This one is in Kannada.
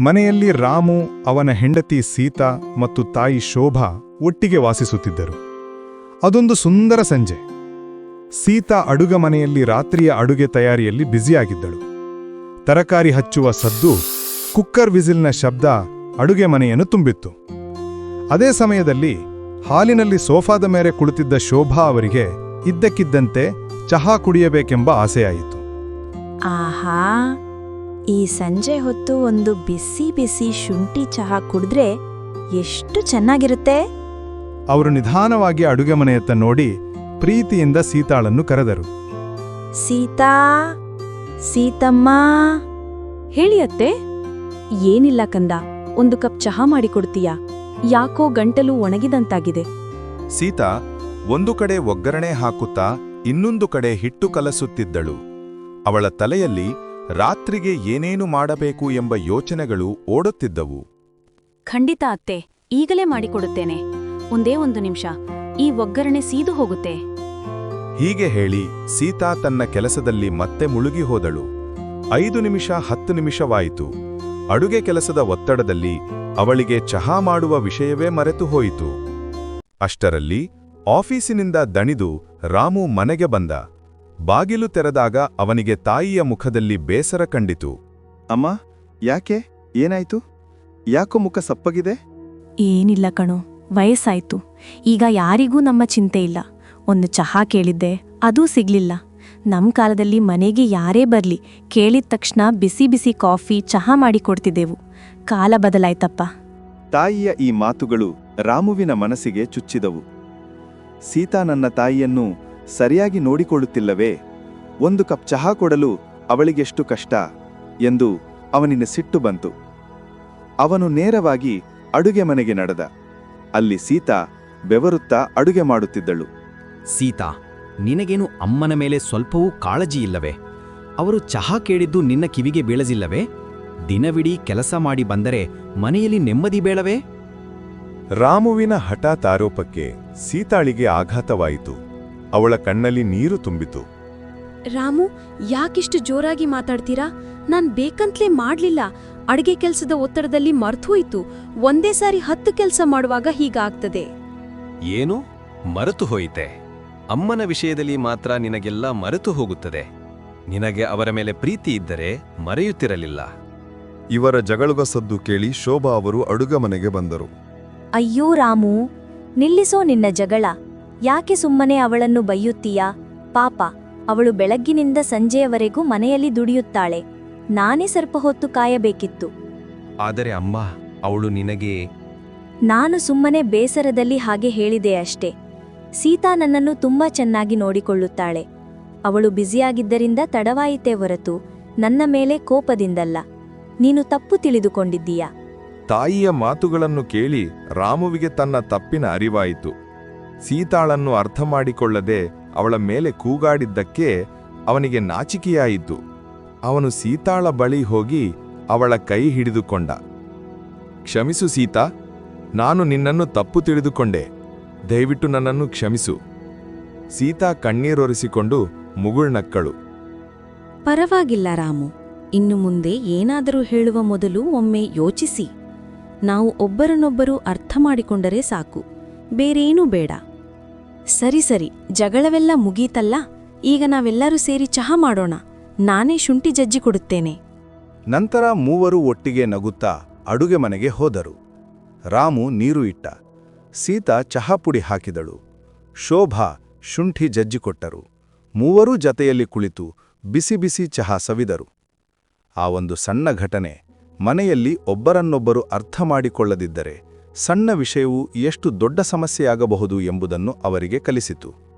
ಮನೆಯಲ್ಲಿ ರಾಮು, ಅವನ ಹೆಂಡತಿ ಸೀತಾ ಮತ್ತು ತಾಯಿ ಶೋಭಾ ಒಟ್ಟಿಗೆ ವಾಸಿಸುತ್ತಿದ್ದರು. ಅದೊಂದು ಸುಂದರ ಸಂಜೆ. ಸೀತಾ ಅಡುಗ ಮನೆಯಲ್ಲಿ ರಾತ್ರಿಯ ಅಡುಗೆ ತಯಾರಿಯಲ್ಲಿ ಬ್ಯುಸಿಯಾಗಿದ್ದಳು. ತರಕಾರಿ ಹಚ್ಚುವ ಸದ್ದು, ಕುಕ್ಕರ್ ವಿಸಿಲ್ನ ಶಬ್ದ ಅಡುಗೆ ಮನೆಯನ್ನು ತುಂಬಿತ್ತು. ಅದೇ ಸಮಯದಲ್ಲಿ ಹಾಲಿನಲ್ಲಿ ಸೋಫಾದ ಮೇಲೆ ಕುಳಿತಿದ್ದ ಶೋಭಾ ಅವರಿಗೆ ಇದ್ದಕ್ಕಿದ್ದಂತೆ ಚಹಾ ಕುಡಿಯಬೇಕೆಂಬ ಆಸೆಯಾಯಿತು. ಆಹಾ! ಈ ಸಂಜೆ ಹೊತ್ತು ಒಂದು ಬಿಸಿ ಬಿಸಿ ಶುಂಠಿ ಚಹಾ ಕುಡಿದ್ರೆ ಎಷ್ಟು ಚೆನ್ನಾಗಿರುತ್ತೆ? ಅವರು ನಿಧಾನವಾಗಿ ಅಡುಗೆ ಮನೆಯತ್ತ ನೋಡಿ ಪ್ರೀತಿಯಿಂದ ಸೀತಾಳನ್ನು ಕರೆದರು. ಸೀತಾ ಸೀತಮ್ಮ. ಹೇಳಿ ಅತ್ತೆ. ಏನಿಲ್ಲ ಕಂದ ಒಂದು ಕಪ್ ಚಹಾ ಮಾಡಿಕೊಡ್ತೀಯಾ ಯಾಕೋ ಗಂಟಲು ಒಣಗಿದಂತಾಗಿದೆ. ಸೀತಾ ಒಂದು ಕಡೆ ಒಗ್ಗರಣೆ ಹಾಕುತ್ತಾ ಇನ್ನೊಂದು ಕಡೆ ಹಿಟ್ಟು ಕಲಸುತ್ತಿದ್ದಳು. ಅವಳ ತಲೆಯಲ್ಲಿ ರಾತ್ರಿಗೆ ಏನೇನು ಮಾಡಬೇಕು ಎಂಬ ಯೋಚನೆಗಳು ಓಡುತ್ತಿದ್ದವು. ಖಂಡಿತ ಅತ್ತೆ ಈಗಲೇ ಮಾಡಿಕೊಡುತ್ತೇನೆ. ಒಂದೇ ಒಂದು ನಿಮಿಷ ಈ ಒಗ್ಗರಣೆ ಸೀದು ಹೋಗುತ್ತೆ. ಹೀಗೆ ಹೇಳಿ ಸೀತಾ ತನ್ನ ಕೆಲಸದಲ್ಲಿ ಮತ್ತೆ ಮುಳುಗಿ ಹೋದಳು. ಐದು ನಿಮಿಷ ಹತ್ತು ನಿಮಿಷವಾಯಿತು. ಅಡುಗೆ ಕೆಲಸದ ಒತ್ತಡದಲ್ಲಿ ಅವಳಿಗೆ ಚಹಾ ಮಾಡುವ ವಿಷಯವೇ ಮರೆತು ಹೋಯಿತು. ಅಷ್ಟರಲ್ಲಿ ಆಫೀಸಿನಿಂದ ದಣಿದು ರಾಮು ಮನೆಗೆ ಬಂದ. ಬಾಗಿಲು ತೆರೆದಾಗ ಅವನಿಗೆ ತಾಯಿಯ ಮುಖದಲ್ಲಿ ಬೇಸರ ಕಂಡಿತು. ಅಮ್ಮ ಯಾಕೆ? ಏನಾಯ್ತು? ಯಾಕೋ ಮುಖ ಸಪ್ಪಗಿದೆ? ಏನಿಲ್ಲ ಕಣೋ ವಯಸ್ಸಾಯ್ತು. ಈಗ ಯಾರಿಗೂ ನಮ್ಮ ಚಿಂತೆ ಇಲ್ಲ. ಒಂದು ಚಹಾ ಕೇಳಿದ್ದೆ ಅದೂ ಸಿಗ್ಲಿಲ್ಲ. ನಮ್ ಕಾಲದಲ್ಲಿ ಮನೆಗೆ ಯಾರೇ ಬರ್ಲಿ ಕೇಳಿದ ತಕ್ಷಣ ಬಿಸಿ ಬಿಸಿ ಕಾಫಿ ಚಹಾ ಮಾಡಿಕೊಡ್ತಿದ್ದೆವು ಕಾಲ ಬದಲಾಯ್ತಪ್ಪ. ತಾಯಿಯ ಈ ಮಾತುಗಳು ರಾಮುವಿನ ಮನಸ್ಸಿಗೆ ಚುಚ್ಚಿದವು. ಸೀತಾ ನನ್ನ ತಾಯಿಯನ್ನು ಸರಿಯಾಗಿ ನೋಡಿಕೊಳ್ಳುತ್ತಿಲ್ಲವೇ? ಒಂದು ಕಪ್ ಚಹಾ ಕೊಡಲು ಅವಳಿಗೆಷ್ಟು ಕಷ್ಟ? ಎಂದು ಅವನಿನ ಸಿಟ್ಟು ಬಂತು. ಅವನು ನೇರವಾಗಿ ಅಡುಗೆ ಮನೆಗೆ ನಡೆದ. ಅಲ್ಲಿ ಸೀತಾ ಬೆವರುತ್ತಾ ಅಡುಗೆ ಮಾಡುತ್ತಿದ್ದಳು. ಸೀತಾ ನಿನಗೇನು ಅಮ್ಮನ ಮೇಲೆ ಸ್ವಲ್ಪವೂ ಕಾಳಜಿ ಇಲ್ಲವೇ? ಅವರು ಚಹಾ ಕೇಳಿದ್ದು ನಿನ್ನ ಕಿವಿಗೆ ಬೀಳಜಿಲ್ಲವೇ ದಿನವಿಡೀ ಕೆಲಸ ಮಾಡಿ ಬಂದರೆ ಮನೆಯಲ್ಲಿ ನೆಮ್ಮದಿ ಬೇಳವೇ ರಾಮುವಿನ ಹಠಾತ್ ಆರೋಪಕ್ಕೆ ಸೀತಾಳಿಗೆ ಆಘಾತವಾಯಿತು. ಅವಳ ಕಣ್ಣಲ್ಲಿ ನೀರು ತುಂಬಿತು. ರಾಮು ಯಾಕಿಷ್ಟು ಜೋರಾಗಿ ಮಾತಾಡ್ತೀರಾ? ನಾನ್ ಬೇಕಂತ್ಲೇ ಮಾಡ್ಲಿಲ್ಲ. ಅಡಿಗೆ ಕೆಲ್ಸದ ಒತ್ತಡದಲ್ಲಿ ಮರ್ತೋಯ್ತು ಒಂದೇ ಸಾರಿ ಹತ್ತು ಕೆಲ್ಸ ಮಾಡುವಾಗ ಹೀಗಾಗ್ತದೆ. ಏನು? ಮರೆತು ಹೋಯಿತೆ. ಅಮ್ಮನ ವಿಷಯದಲ್ಲಿ ಮಾತ್ರ ನಿನಗೆಲ್ಲ ಮರೆತು ಹೋಗುತ್ತದೆ. ನಿನಗೆ ಅವರ ಮೇಲೆ ಪ್ರೀತಿ ಇದ್ದರೆ ಮರೆಯುತ್ತಿರಲಿಲ್ಲ. ಇವರ ಜಗಳದ ಸದ್ದು ಕೇಳಿ ಶೋಭಾ ಅವರು ಅಡುಗ ಮನೆಗೆ ಬಂದರು. ಅಯ್ಯೋ ರಾಮು ನಿಲ್ಲಿಸೋ ನಿನ್ನ ಜಗಳ. ಯಾಕೆ ಸುಮ್ಮನೆ ಅವಳನ್ನು ಬೈಯುತ್ತೀಯಾ? ಪಾಪ ಅವಳು ಬೆಳಗ್ಗಿನಿಂದ ಸಂಜೆಯವರೆಗೂ ಮನೆಯಲ್ಲಿ ದುಡಿಯುತ್ತಾಳೆ. ನಾನೇ ಸ್ವಲ್ಪ ಹೊತ್ತು ಕಾಯಬೇಕಿತ್ತು. ಆದರೆ ಅಮ್ಮ ಅವಳು ನಿನಗೆ ನಾನು ಸುಮ್ಮನೆ ಬೇಸರದಲ್ಲಿ ಹಾಗೆ ಹೇಳಿದೆ ಅಷ್ಟೇ. ಸೀತಾ ನನ್ನನ್ನು ತುಂಬಾ ಚೆನ್ನಾಗಿ ನೋಡಿಕೊಳ್ಳುತ್ತಾಳೆ. ಅವಳು ಬ್ಯುಸಿಯಾಗಿದ್ದರಿಂದ ತಡವಾಯಿತೇ ಹೊರತು ನನ್ನ ಮೇಲೆ ಕೋಪದಿಂದಲ್ಲ. ನೀನು ತಪ್ಪು ತಿಳಿದುಕೊಂಡಿದ್ದೀಯಾ? ತಾಯಿಯ ಮಾತುಗಳನ್ನು ಕೇಳಿ ರಾಮುವಿಗೆ ತನ್ನ ತಪ್ಪಿನ ಅರಿವಾಯಿತು. ಸೀತಾಳನ್ನು ಅರ್ಥ ಮಾಡಿಕೊಳ್ಳದೆ ಅವಳ ಮೇಲೆ ಕೂಗಾಡಿದ್ದಕ್ಕೆ ಅವನಿಗೆ ನಾಚಿಕೆಯಾಯಿತು. ಅವನು ಸೀತಾಳ ಬಳಿ ಹೋಗಿ ಅವಳ ಕೈ ಹಿಡಿದುಕೊಂಡ. ಕ್ಷಮಿಸು ಸೀತಾ, ನಾನು ನಿನ್ನನ್ನು ತಪ್ಪು ತಿಳಿದುಕೊಂಡೆ. ದಯವಿಟ್ಟು ನನ್ನನ್ನು ಕ್ಷಮಿಸು. ಸೀತಾ ಕಣ್ಣೀರೊರೆಸಿಕೊಂಡು ಮುಗುಳ್ನಕ್ಕಳು ಪರವಾಗಿಲ್ಲ ರಾಮು, ಇನ್ನು ಮುಂದೆ ಏನಾದರೂ ಹೇಳುವ ಮೊದಲು ಒಮ್ಮೆ ಯೋಚಿಸಿ. ನಾವು ಒಬ್ಬರನ್ನೊಬ್ಬರು ಅರ್ಥ ಮಾಡಿಕೊಂಡರೆ ಸಾಕು. ಬೇರೇನೂ ಬೇಡ. ಸರಿ ಸರಿ, ಜಗಳವೆಲ್ಲ ಮುಗೀತಲ್ಲ, ಈಗ ನಾವೆಲ್ಲರೂ ಸೇರಿ ಚಹಾ ಮಾಡೋಣ, ನಾನೇ ಶುಂಠಿ ಜಜ್ಜಿ ಕೊಡುತ್ತೇನೆ. ನಂತರ ಮೂವರು ಒಟ್ಟಿಗೆ ನಗುತ್ತಾ ಅಡುಗೆ ಮನೆಗೆ ಹೋದರು. ರಾಮು ನೀರು ಇಟ್ಟ. ಸೀತಾ ಚಹಾ ಪುಡಿ ಹಾಕಿದಳು. ಶೋಭಾ ಶುಂಠಿ ಜಜ್ಜಿಕೊಟ್ಟರು ಮೂವರೂ ಜತೆಯಲ್ಲಿ ಕುಳಿತು ಬಿಸಿ ಬಿಸಿ ಚಹಾ ಸವಿದರು. ಆ ಒಂದು ಸಣ್ಣ ಘಟನೆ ಮನೆಯಲ್ಲಿ ಒಬ್ಬರನ್ನೊಬ್ಬರು ಅರ್ಥ ಮಾಡಿಕೊಳ್ಳದಿದ್ದರೆ ಸಣ್ಣ ವಿಷಯವು ಎಷ್ಟು ದೊಡ್ಡ ಸಮಸ್ಯೆಯಾಗಬಹುದು ಎಂಬುದನ್ನು ಅವರಿಗೆ ಕಲಿಸಿತು.